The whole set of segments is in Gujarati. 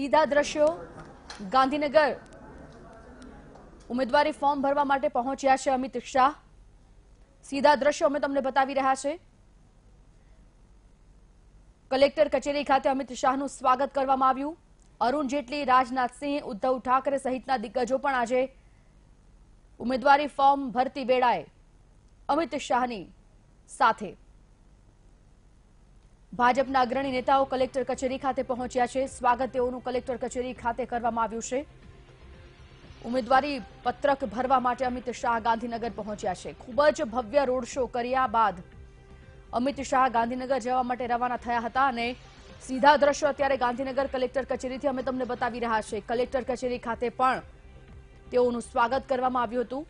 સીધા દ્રશ્યો, ગાંધીનગર. ઉમેદવારી ફોર્મ ભરવા માટે પહોંચ્યા છે અમિત શાહ. સીધા દ્રશ્યો અમે તમને બતાવી રહ્યા છે. કલેક્ટર કચેરી ખાતે અમિત શાહનું સ્વાગત કરવામાં આવ્યું. અરુણ જેટલી રાજનાથસિંહ ઉદ્ધવ ઠાકરે સહિતના દિગ્ગજો પણ આજે ઉમેદવારી ફોર્મ ભરતી વેળાએ અમિત શાહની સાથે ભાજપના અગ્રણી નેતાઓ કલેક્ટર કચેરી ખાતે પહોંચ્યા છે. સ્વાગત તેઓનું કલેક્ટર કચેરી ખાતે કરવામાં આવ્યું છે. ઉમેદવારી પત્રક ભરવા માટે અમિત શાહ ગાંધીનગર પહોંચ્યા છે. ખૂબ જ ભવ્ય રોડ શો કર્યા બાદ અમિત શાહ ગાંધીનગર જવા માટે રવાના થયા હતા અને સીધા દ્રશ્યો અત્યારે ગાંધીનગર કલેક્ટર કચેરીથી અમે તમને બતાવી રહ્યા છે કલેક્ટર કચેરી ખાતે પણ તેઓનું સ્વાગત કરવામાં આવ્યું હતું.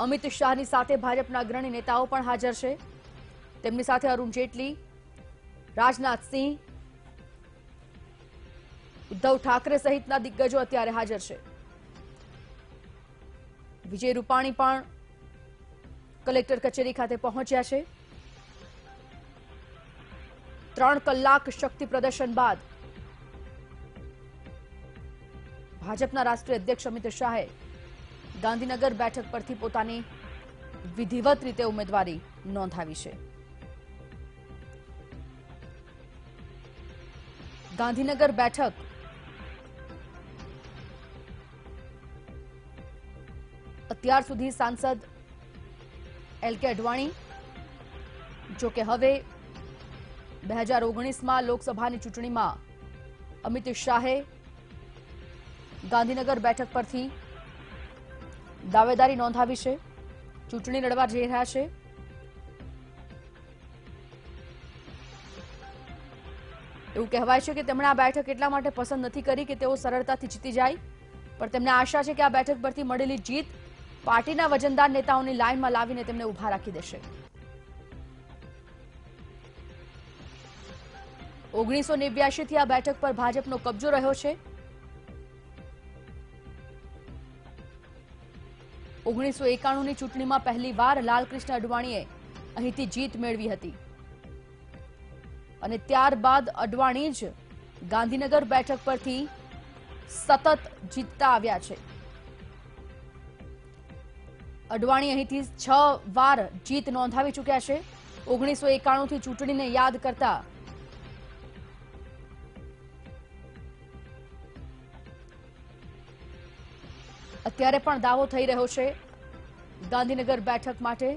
અમિત શાહની સાથે ભાજપના અગ્રણી નેતાઓ પણ હાજર છે. તેમની સાથે અરુણ જેટલી રાજનાથસિંહ ઉદ્ધવ ઠાકરે સહિતના દિગ્ગજો અત્યારે હાજર છે. વિજય રૂપાણી પણ કલેક્ટર કચેરી ખાતે પહોંચ્યા છે. ત્રણ કલાક શક્તિ પ્રદર્શન બાદ ભાજપના રાષ્ટ્રીય અધ્યક્ષ અમિત શાહે ગાંધીનગર બેઠક પરથી પોતાની વિધિવત રીતે ઉમેદવારી નોંધાવી છે. ગાંધીનગર બેઠક. અત્યાર સુધી સાંસદ એલ કે અડવાણી જોકે હવે બે હજાર ઓગણીસમાં લોકસભાની ચૂંટણીમાં અમિત શાહે ગાંધીનગર બેઠક પરથી દાવેદારી નોંધાવી છે, ચૂંટણી લડવા જઈ રહ્યા છે. એવું કહેવાય છે કે તેમણે આ બેઠક એટલા માટે પસંદ નથી કરી કે તેઓ સરળતાથી જીતી જાય. પણ તેમને આશા છે કે આ બેઠક પરથી મળેલી જીત પાર્ટીના વજનદાર નેતાઓની લાઇનમાં લાવીને તેમને ઊભા રાખી દેશે. ઓગણીસો નેવ્યાસીથી આ બેઠક પર ભાજપનો કબજો રહ્યો છે. ઓગણીસો એકાણુંની ચૂંટણીમાં પહેલીવાર લાલકૃષ્ણ અડવાણીએ અહીંથી જીત મેળવી હતી. અને ત્યારબાદ અડવાણી જ ગાંધીનગર બેઠક પરથી સતત જીતતા આવ્યા છે. અડવાણી અહીંથી છ વાર જીત નોંધાવી ચૂક્યા છે. ઓગણીસો એકાણું થી ચૂંટણીને યાદ કરતા અત્યારે પણ દાવો થઈ રહ્યો છે ગાંધીનગર બેઠક માટે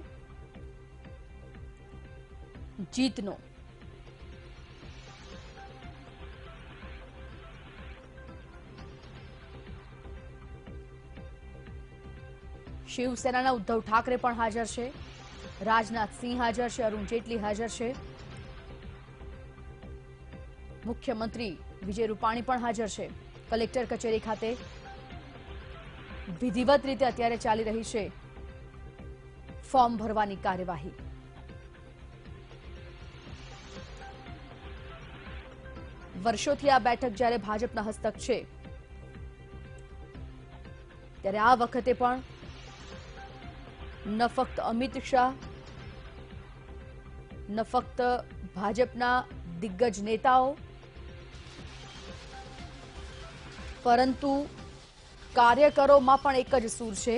જીતનો. શિવસેનાના ઉદ્ધવ ઠાકરે પણ હાજર છે. રાજનાથસિંહ હાજર છે, અરુણ જેટલી હાજર છે. મુખ્યમંત્રી વિજય રૂપાણી પણ હાજર છે. કલેક્ટર કચેરી ખાતે વિધિવત રીતે અત્યારે ચાલી રહી છે ફોર્મ ભરવાની કાર્યવાહી. વર્ષોથી આ બેઠક જ્યારે ભાજપના હસ્તક છે, ત્યારે આ વખતે પણ ન ફક્ત અમિત શાહ, ન ફક્ત ભાજપના દિગ્ગજ નેતાઓ, પરંતુ કાર્યકરોમાં પણ એક જ સૂર છે.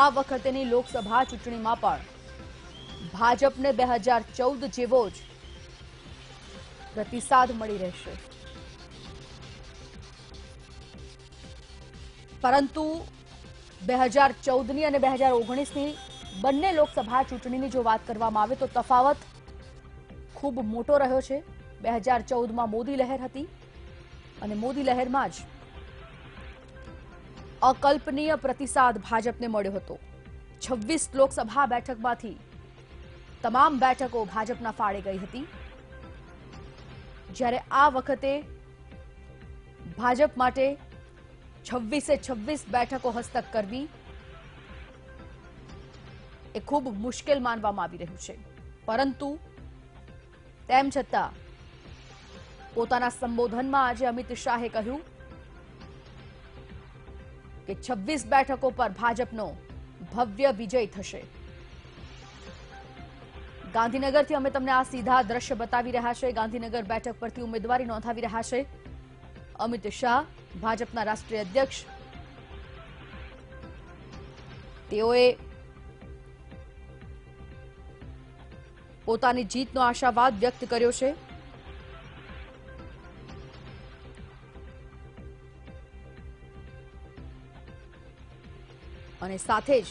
આ વખતેની લોકસભા ચૂંટણીમાં પણ ભાજપને બે જેવો જ પ્રતિસાદ મળી રહેશે. પરંતુ બે હજાર ચૌદની અને બે હજાર ઓગણીસની બંને લોકસભા ચૂંટણીની જો વાત કરવામાં આવે તો તફાવત ખૂબ મોટો રહ્યો છે. બે હજાર ચૌદમાં મોદી લહેર હતી અને મોદી લહેરમાં જ અકલ્પનીય પ્રતિસાદ ભાજપને મળ્યો હતો. છવ્વીસ લોકસભા બેઠકમાંથી તમામ બેઠકો ભાજપના ફાળે ગઈ હતી. જ્યારે આ વખતે ભાજપ માટે છવ્વીસે છવ્વીસ બેઠકો હસ્તક કરવી એ ખૂબ મુશ્કેલ માનવામાં આવી રહ્યું છે. પરંતુ તેમ છતાં પોતાના સંબોધનમાં આજે અમિત શાહે કહ્યું કે છવ્વીસ બેઠકો પર ભાજપનો ભવ્ય વિજય થશે. ગાંધીનગરથી અમે તમને આ સીધા દ્રશ્ય બતાવી રહ્યા છે. ગાંધીનગર બેઠક પરથી ઉમેદવારી નોંધાવી રહ્યા છે. અમિત શાહ ભાજપના રાષ્ટ્રીય અધ્યક્ષ. તેઓએ પોતાની જીતનો આશાવાદ વ્યક્ત કર્યો છે. અને સાથે જ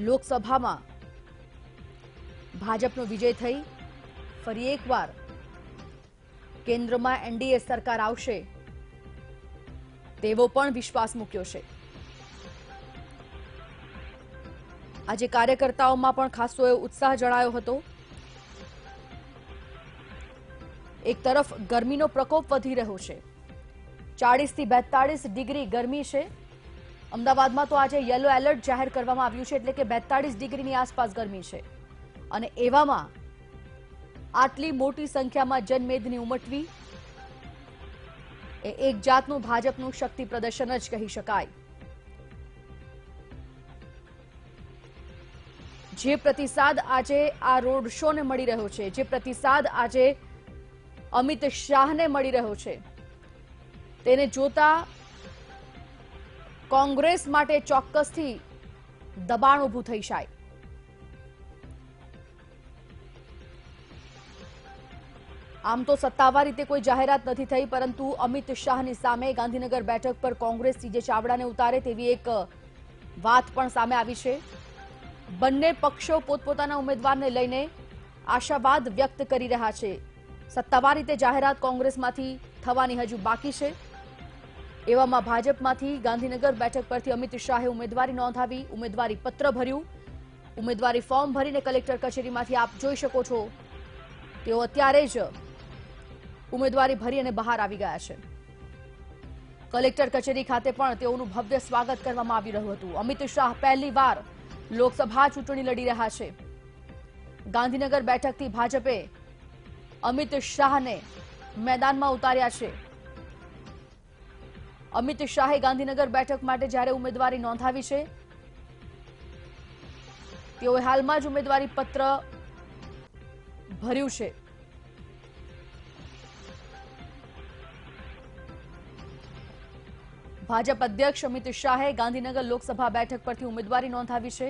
લોકસભામાં ભાજપનો વિજય થઈ ફરી એકવાર કેન્દ્રમાં એનડીએ સરકાર આવશે, તેવો પણ વિશ્વાસ મૂક્યો છે. આજે કાર્યકર્તાઓમાં પણ ખાસો એવો ઉત્સાહ જણાયો હતો. એક તરફ ગરમીનો પ્રકોપ વધી રહ્યો છે. ચાળીસથી બેતાળીસ ડિગ્રી ગરમી છે. અમદાવાદમાં તો આજે યલો એલર્ટ જાહેર કરવામાં આવ્યું છે એટલે કે બેતાળીસ ડિગ્રીની આસપાસ ગરમી છે. અને એવામાં આટલી મોટી સંખ્યામાં જનમેદની ઉમટવી એ એક જાતનું ભાજપનું શક્તિ પ્રદર્શન જ કહી શકાય. જે પ્રતિસાદ આજે આ રોડ શોને મળી રહ્યો છે, જે પ્રતિસાદ આજે અમિત શાહને મળી રહ્યો છે, તેને જોતા કોંગ્રેસ માટે ચોક્કસથી દબાણ ઊભું થઈ જાય. આમ તો સત્તાવાર રીતે કોઈ જાહેરાત નથી થઈ, પરંતુ અમિત શાહની સામે ગાંધીનગર બેઠક પર કોંગ્રેસ સીજે ચાવડાને ઉતારે તેવી એક વાત પણ સામે આવી છે. બંને પક્ષો પોતપોતાના ઉમેદવારને લઈને આશાવાદ વ્યક્ત કરી રહ્યા છે. સત્તાવાર રીતે જાહેરાત કોંગ્રેસમાંથી થવાની હજુ બાકી છે. એવામાં ભાજપમાંથી ગાંધીનગર બેઠક પરથી અમિત શાહે ઉમેદવારી નોંધાવી, ઉમેદવારી પત્ર ભર્યું. ઉમેદવારી ફોર્મ ભરીને કલેક્ટર કચેરીમાંથી આપ જોઈ શકો છો. તેઓ અત્યારે જ ઉમેદવારી ભરી અને બહાર આવી ગયા છે. કલેક્ટર કચેરી ખાતે પણ તેઓનું ભવ્ય સ્વાગત કરવામાં આવી રહ્યું હતું. અમિત શાહ પહેલી વાર લોકસભા ચૂંટણી લડી રહ્યા છે. ગાંધીનગર બેઠકથી ભાજપે અમિત શાહને મેદાનમાં ઉતાર્યા છે. અમિત શાહે ગાંધીનગર બેઠક માટે જ્યારે ઉમેદવારી નોંધાવી છે, તેઓએ હાલમાં જ ઉમેદવારી પત્ર ભર્યું છે. ભાજપ અધ્યક્ષ અમિત શાહે ગાંધીનગર લોકસભા બેઠક પરથી ઉમેદવારી નોંધાવી છે.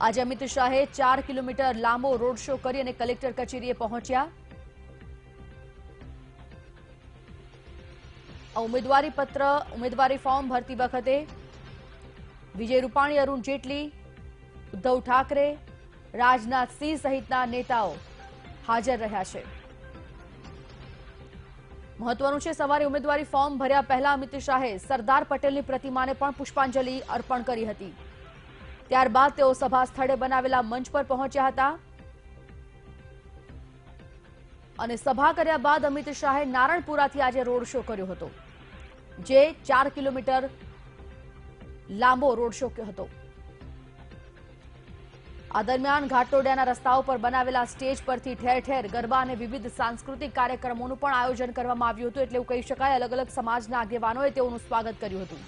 આજે અમિત શાહે ચાર કિલોમીટર લાંબો રોડ શો કરી અને કલેક્ટર કચેરીએ પહોંચ્યા. ઉમેદવારી પત્ર, ઉમેદવારી ફોર્મ ભરતી વખતે વિજય રૂપાણી, અરુણ જેટલી, ઉદ્ધવ ઠાકરે, રાજનાથસિંહ સહિતના નેતાઓ હાજર રહ્યા છે. મહત્વનું છે, સવારે ઉમેદવારી ફોર્મ ભર્યા પહેલા અમિત શાહે સરદાર પટેલની પ્રતિમાને પણ પુષ્પાંજલિ અર્પણ કરી હતી. ત્યારબાદ તેઓ સભા સ્થળે બનાવેલા મંચ પર પહોંચ્યા હતા. અને સભા કર્યા બાદ અમિત શાહે નારણપુરાથી આજે રોડ શો કર્યો હતો, જે ચાર કિલોમીટર લાંબો રોડ શો હતો. આ દરમિયાન ઘાટોડિયાના રસ્તાઓ પર બનાવેલા સ્ટેજ પરથી ઠેર ઠેર ગરબા અને વિવિધ સાંસ્કૃતિક કાર્યક્રમોનું પણ આયોજન કરવામાં આવ્યું હતું એટલે એવું કહી શકાય, અલગ અલગ સમાજના આગેવાનોએ તેઓનું સ્વાગત કર્યું હતું.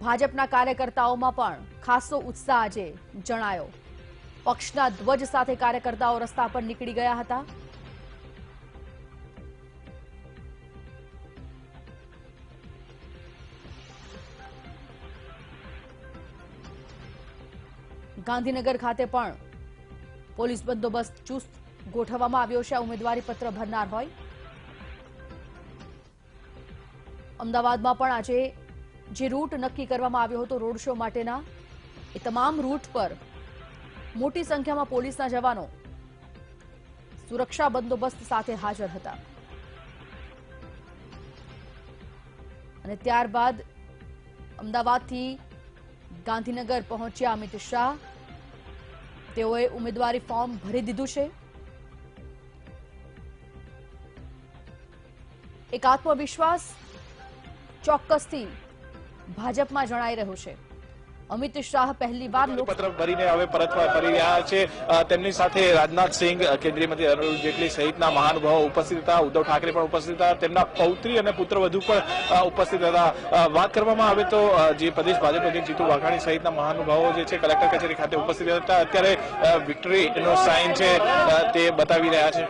ભાજપના કાર્યકર્તાઓમાં પણ ખાસો ઉત્સાહ આજે જણાયો. પક્ષના ધ્વજ સાથે કાર્યકર્તાઓ રસ્તા પર નીકળી ગયા હતા. ગાંધીનગર ખાતે પણ પોલીસ બંદોબસ્ત ચુસ્ત ગોઠવવામાં આવ્યો છે. ઉમેદવારી પત્ર ભરનાર હોય. અમદાવાદમાં પણ આજે જે રૂટ નક્કી કરવામાં આવ્યો હતો રોડ શો માટેના, એ તમામ રૂટ પર મોટી સંખ્યામાં પોલીસના જવાનો સુરક્ષા બંદોબસ્ત સાથે હાજર હતા. અને ત્યારબાદ અમદાવાદથી ગાંધીનગર પહોંચ્યા અમિત શાહ. તેઓએ ઉમેદવારી ફોર્મ ભરી દીધું છે. એક આત્મવિશ્વાસ ચોક્કસથી ભાજપમાં જણાઈ રહ્યો છે. અમિત શાહ પહેલીવાર વાર પત્ર ભરીને હવે પરત ફરી રહ્યા છે. તેમની સાથે રાજનાથ સિંહ અ, કેન્દ્રીય મંત્રી અરુણ જેટલી સહિતના મહાનુભાવો ઉપસ્થિત હતા. ઉદ્ધવ ઠાકરે પણ ઉપસ્થિત હતા. તેમના પૌત્રી અને પુત્રવધુ પણ ઉપસ્થિત હતા. વાત કરવામાં આવે તો જે પ્રદેશ ભાજપ અધ્યક્ષ જીતુ વાઘાણી સહિતના મહાનુભાવો જે છે કલેક્ટર કચેરી ખાતે ઉપસ્થિત હતા. અત્યારે વિક્ટરી નો સાઇન છે તે બતાવી રહ્યા છે.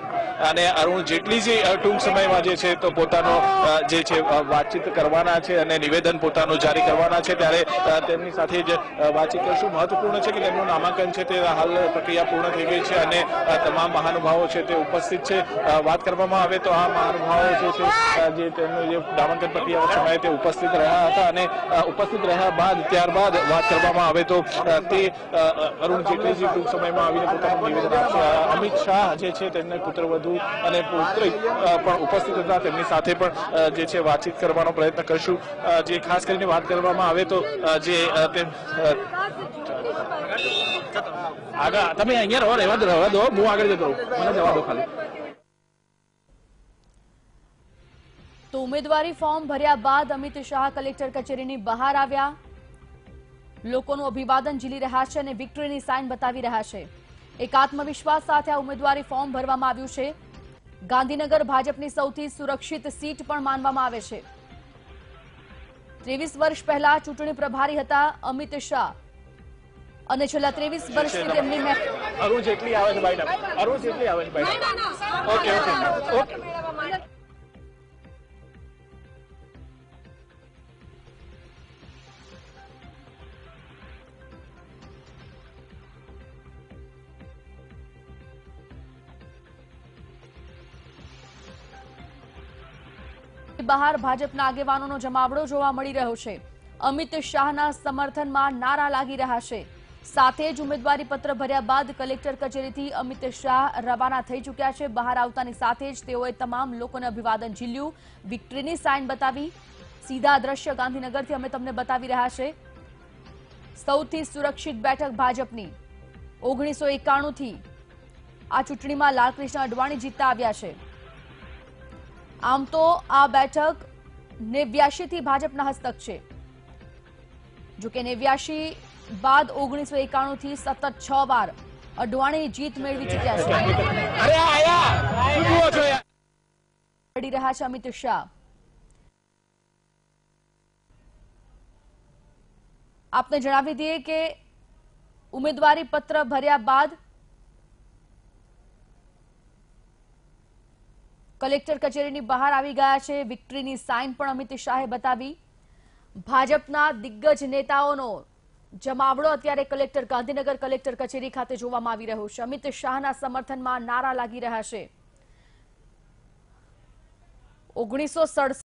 અને અરુણ જેટલી જે ટૂંક સમયમાં જે છે તો પોતાનો જે છે વાતચીત કરવાના છે અને નિવેદન પોતાનું જારી કરવાના છે. ત્યારે તેમની સાથે જ વાતચીત કરશું. મહત્વપૂર્ણ છે કે તેમનું નામાંકન છે તે હાલ પ્રક્રિયા પૂર્ણ થઈ ગઈ છે અને તમામ મહાનુભાવો છે તે ઉપસ્થિત છે. વાત કરવામાં આવે તો આ મહાનુભાવો જે છે જે તેમનું જે નામાંકન પ્રક્રિયા સમયે તે ઉપસ્થિત રહ્યા હતા અને ઉપસ્થિત રહ્યા બાદ, ત્યારબાદ વાત કરવામાં આવે તો તે અરુણ જેટલીજી ટૂંક સમયમાં આવીને પોતાનું નિવેદન આપશે. અમિત શાહ જે છે તેમને પુત્રવધુ અને પુત્ર પણ ઉપસ્થિત હતા. તેમની સાથે પણ જે છે વાતચીત કરવાનો પ્રયત્ન કરશું. જે ખાસ કરીને વાત કરવામાં આવે તો જે તો ઉમેદવારી ફોર્મ ભર્યા બાદ અમિત શાહ કલેક્ટર કચેરીની બહાર આવ્યા. લોકોનું અભિવાદન ઝીલી રહ્યા છે અને વિક્ટરીની સાઇન બતાવી રહ્યા છે. એક આત્મવિશ્વાસ સાથે આ ઉમેદવારી ફોર્મ ભરવામાં આવ્યું છે. ગાંધીનગર ભાજપની સૌથી સુરક્ષિત સીટ પણ માનવામાં આવે છે. ત્રેવીસ વર્ષ પહેલા ચૂંટણી પ્રભારી હતા અમિત શાહ. અને છેલ્લા ત્રેવીસ વર્ષથી તેમની અરુણ જેટલી આવે છે બાઈટ અરુણ જેટલી આવે છે બાઈટ ઓકે ઓકે ઓકે બહાર ભાજપના આગેવાનોનો જમાવડો જોવા મળી રહ્યો છે. અમિત શાહના સમર્થનમાં નારા લાગી રહ્યા છે. સાથે જ ઉમેદવારી પત્ર ભર્યા બાદ કલેક્ટર કચેરીથી અમિત શાહ રવાના થઈ ચૂક્યા છે. બહાર આવતાની સાથે જ તેઓએ તમામ લોકોને અભિવાદન ઝીલ્યું. વિક્ટરીની સાઇન બતાવી. સીધા દ્રશ્ય ગાંધીનગરથી અમે તમને બતાવી રહ્યા છે. સૌથી સુરક્ષિત બેઠક ભાજપની. ઓગણીસો એકાણુંથી આ ચૂંટણીમાં લાલકૃષ્ણ અડવાણી જીતતા આવ્યા છે. આમ તો આ બેઠક નેવ્યાશી થી ભાજપના હસ્તક છે. જોકે નેવ્યાશી બાદ ઓગણીસો એકાણું થી સતત છ વાર અડવાણી જીત મેળવી ચૂક્યા છે. લડી રહ્યા છે અમિત શાહ. આપને જણાવી દઈએ કે ઉમેદવારી પત્ર ભર્યા બાદ કલેક્ટર કચેરીની બહાર આવી ગયા છે. વિક્ટરીની સાઇન પણ અમિત શાહે બતાવી. ભાજપના દિગ્ગજ નેતાઓનો જમાવડો અત્યારે કલેક્ટર, ગાંધીનગર કલેક્ટર કચેરી ખાતે જોવામાં આવી રહ્યો છે. અમિત શાહના સમર્થનમાં નારા લાગી રહ્યા છે. ઓગણીસો